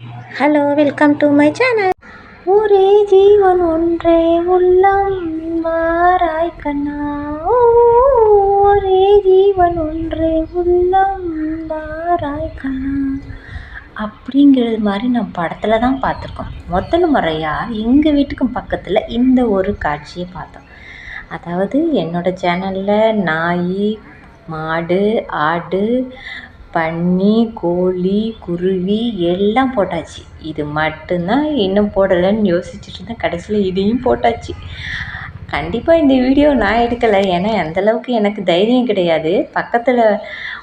Hello welcome to my channel ஒரே ஜீவன் ஒன்றே உள்ளம் மாறாய் கண்ணா. ஒரே ஜீவன் ஒன்றே உள்ளம் மாறாய் கண்ணா. அப்படிங்கிறது மாதிரி நான் படத்தில் தான் பார்த்துருக்கோம். முதல் முறையாக எங்கள் வீட்டுக்கும் பக்கத்தில் இந்த ஒரு காட்சியை பார்த்தோம். அதாவது என்னோடய சேனலில் நாய் மாடு ஆடு பன்னி கோழி குருவி எல்லாம் போட்டாச்சு. இது மட்டும்தான் இன்னும் போடலைன்னு யோசிச்சுட்டு இருந்தேன் கடைசியில் இதையும் போட்டாச்சு. கண்டிப்பாக இந்த வீடியோ நான் எடுக்கலை. ஏன்னா அந்தளவுக்கு எனக்கு தைரியம் கிடையாது. பக்கத்தில்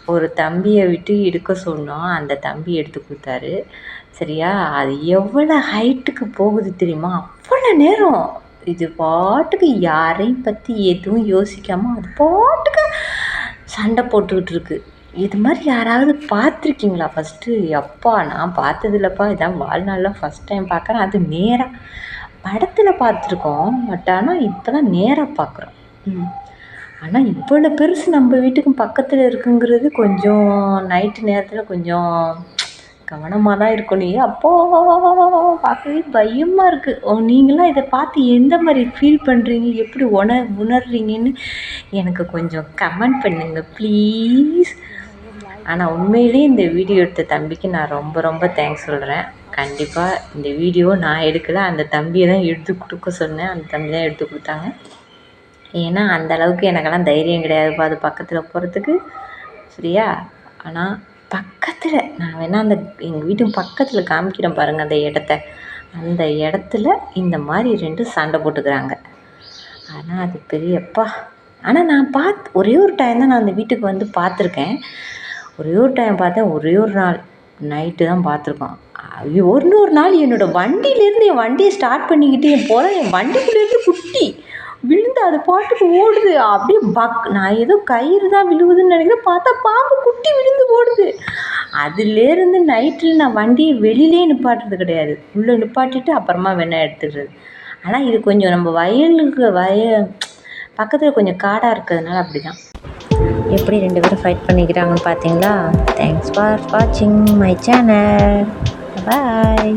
ஒரு தம்பியை விட்டு எடுக்க சொன்னோம். அந்த தம்பி எடுத்து கொடுத்தாரு. சரியா? அது எவ்வளோ ஹைட்டுக்கு போகுது தெரியுமா? அவ்வளோ நேரம். இது பாட்டுக்கு யாரையும் பற்றி எதுவும் யோசிக்காமல் அது பாட்டுக்கு சண்டை போட்டுக்கிட்டு இருக்கு. இது மாதிரி யாராவது பார்த்துருக்கீங்களா? ஃபஸ்ட்டு அப்பா நான் பார்த்ததில்லப்பா இதான் வாழ்நாளில் ஃபஸ்ட் டைம் பார்க்குறேன். அது நேராக படத்தில் பார்த்துருக்கோம் பட் ஆனால் இப்போ தான் நேராக பார்க்குறோம். ம். ஆனால் இவ்வளோ பெருசு நம்ம வீட்டுக்கும் பக்கத்தில் இருக்குங்கிறது கொஞ்சம் நைட்டு நேரத்தில் கொஞ்சம் கவனமாக தான் இருக்கணும் அப்போ பார்க்கவே பயமாக இருக்குது ஓ நீங்களாம் இதை பார்த்து எந்த மாதிரி ஃபீல் பண்ணுறீங்க எப்படி உணர் உணர்றீங்கன்னு எனக்கு கொஞ்சம் கமெண்ட் பண்ணுங்கள் ப்ளீஸ் ஆனால் உண்மையிலேயே இந்த வீடியோ எடுத்த தம்பிக்கு நான் ரொம்ப ரொம்ப தேங்க்ஸ் சொல்கிறேன் கண்டிப்பாக இந்த வீடியோ நான் எடுக்கலை. அந்த தம்பியை தான் எடுத்து கொடுக்க சொன்னேன். அந்த தம்பி தான் எடுத்து கொடுத்தாங்க. ஏன்னா அந்த அளவுக்கு எனக்கெல்லாம் தைரியம் கிடையாதுப்பா அது பக்கத்தில் போகிறதுக்கு சரியா? ஆனால் பக்கத்தில் நான் வேணால் அந்த எங்கள் வீட்டு பக்கத்தில் காமிக்கிறேன் பாருங்கள் அந்த இடத்த. அந்த இடத்துல இந்த மாதிரி ரெண்டு சண்டை போட்டுக்கிறாங்க. ஆனால் அது பெரியப்பா. ஆனால் நான் பார்த்து ஒரே ஒரு டைம் தான் நான் அந்த வீட்டுக்கு வந்து பார்த்துருக்கேன். ஒரே ஒரு டைம் பார்த்தேன் ஒரே ஒரு நாள். நைட்டு தான் பார்த்துருக்கோம். ஐயோ ஒரு நூறு நாள் என்னோடய வண்டியிலேருந்து என் வண்டியை ஸ்டார்ட் பண்ணிக்கிட்டு என் போல என் வண்டிக்குள்ளேருந்து குட்டி விழுந்து அது பாட்டுக்கு ஓடுது. அப்படியே பக் நான் ஏதோ கயிறு தான் விழுவுதுன்னு நினைக்கிறேன். பார்த்தா பாம்பு குட்டி விழுந்து ஓடுது. அதுலேருந்து நைட்டில் நான் வண்டியை வெளியிலே நிப்பாட்டுறது கிடையாது. உள்ளே நிப்பாட்டிட்டு அப்புறமா வேணால் எடுத்துக்கிறது. ஆனால் இது கொஞ்சம் நம்ம வயலுக்கு வய பக்கத்தில் கொஞ்சம் காடாக இருக்கிறதுனால அப்படி தான் எப்படி ரெண்டு பேரும் ஃபைட் பண்ணிக்கிறாங்கன்னு பார்த்தீங்களா? தேங்க்ஸ் ஃபார் வாட்சிங் மை சேனல் பாய்